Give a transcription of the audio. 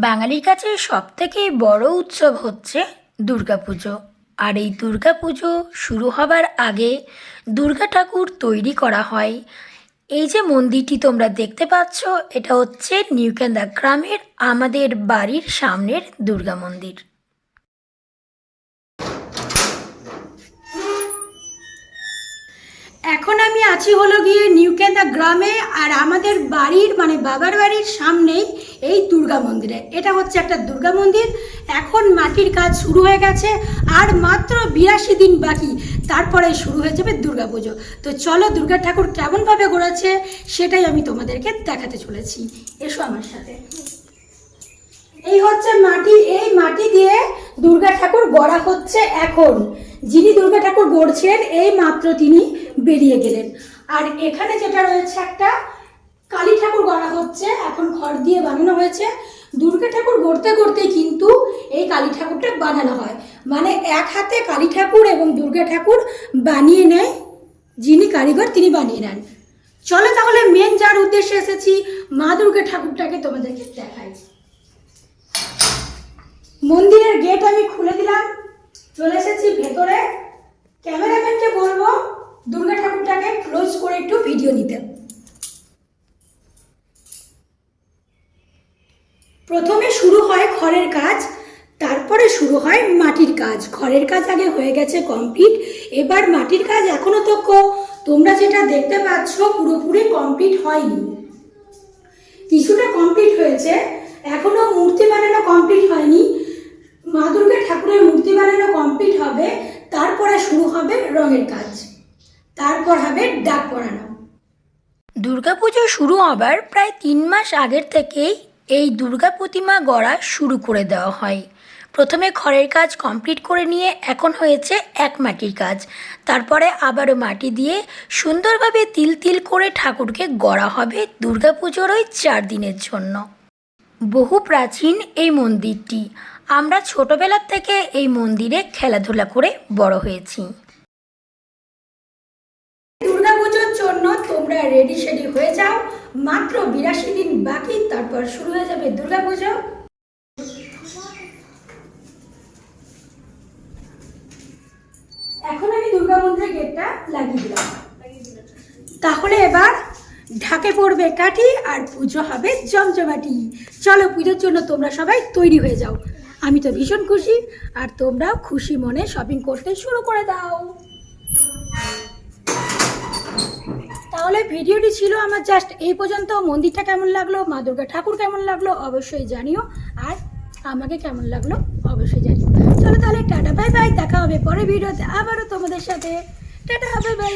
বাঙালির কাছে সবথেকে বড় উৎসব হচ্ছে দুর্গাপুজো। আর এই দুর্গাপুজো শুরু হবার আগে দুর্গা ঠাকুর তৈরি করা হয়। এই যে মন্দিরটি তোমরা দেখতে পাচ্ছ, এটা হচ্ছে নিউকেন্দা গ্রামের আমাদের বাড়ির সামনের দুর্গা মন্দির। আমি আছি হলো গিয়ে নিউকেন্দা গ্রামে আর আমাদের বাড়ির মানে বাবার বাড়ির সামনেই এই দুর্গা মন্দিরে। এটা হচ্ছে একটা দুর্গা মন্দির। এখন মাটির কাজ শুরু হয়ে গেছে, আর মাত্র বিরাশি দিন বাকি। তারপরে শুরু হয়ে যাবে দুর্গা পুজো। তো চলো দুর্গা ঠাকুর কেমনভাবে গড়েছে সেটাই আমি তোমাদেরকে দেখাতে চলেছি। এসো আমার সাথে। এই হচ্ছে মাটি, এই মাটি দিয়ে দুর্গা ঠাকুর গড়া হচ্ছে এখন। যিনি দুর্গা ঠাকুর গড়ছেন, এই মাত্র তিনি বেরিয়ে গেলেন। আর এখানে যেটা রয়েছে একটা কালী ঠাকুর গড়া হচ্ছে, এখন খড় দিয়ে বানানো হয়েছে। দুর্গা ঠাকুর গড়তে গড়তে কিন্তু এই কালী ঠাকুরটা বানানো হয়। মানে এক হাতে কালী ঠাকুর এবং দুর্গা ঠাকুর বানিয়ে নেয়, যিনি কারিগর তিনি বানিয়ে নেন। চলো তাহলে মেন যার উদ্দেশ্যে এসেছি, মা দুর্গা ঠাকুরটাকে তোমাদেরকে দেখাই। মন্দিরের গেট আমি খুলে দিলাম, চলে এসেছি ভেতরে। ক্যামেরাম্যানকে বলব দুর্গা ঠাকুরটাকে ক্লোজ করে একটু ভিডিও নিতে প্রথমে শুরু হয় খড়ের কাজ, তারপরে শুরু হয় মাটির কাজ। খড়ের কাজ আগে হয়ে গেছে কমপ্লিট এবার মাটির কাজ এখনও তো তোমরা যেটা দেখতে পাচ্ছ, পুরোপুরি কমপ্লিট হয়নি। কিছুটা কমপ্লিট হয়েছে, এখনও মূর্তি বানানো কমপ্লিট হয়নি। মা দুর্গা ঠাকুরের মূর্তি বানানো কমপ্লিট হবে, তারপরে শুরু হবে রঙের কাজ, তারপর হবে ডাক পরানো দুর্গাপুজো শুরু হবার প্রায় তিন মাস আগের থেকেই এই দুর্গা প্রতিমা গড়া শুরু করে দেওয়া হয়। প্রথমে খড়ের কাজ কমপ্লিট করে নিয়ে এখন হয়েছে এক মাটির কাজ। তারপরে আবারও মাটি দিয়ে সুন্দরভাবে তিল তিল করে ঠাকুরকে গড়া হবে দুর্গাপুজোর ওই চার দিনের জন্য। বহু প্রাচীন এই মন্দিরটি। আমরা ছোটবেলার থেকে এই মন্দিরে খেলাধুলা করে বড় হয়েছি। জন্য তোমরা রেডি শেডি হয়ে যাও। মাত্র বিরাশি দিন বাকি, তারপর শুরু হয়ে যাবে দুর্গা পুজো এখন আমি দুর্গা মন্দিরের গেটটা লাগিয়ে দিলাম। তাহলে এবার ঢাকে পড়বে কাঠি আর পুজো হবে জমজমাটি। চলো পুজোর জন্য তোমরা সবাই তৈরি হয়ে যাও। আমি তো ভীষণ খুশি, আর তোমরাও খুশি মনে শপিং করতে শুরু করে দাও। তাহলে ভিডিওটি ছিল আমার জাস্ট এই পর্যন্ত। মন্দিরটা কেমন লাগল? মা দুর্গা ঠাকুর কেমন লাগল? অবশ্যই জানিও। আর আমাকে কেমন লাগল? অবশ্যই জানিও। চলো তাহলে টাটা বাই বাই দেখা হবে পরে ভিডিওতে আবারও তোমাদের সাথে। Tata bye bye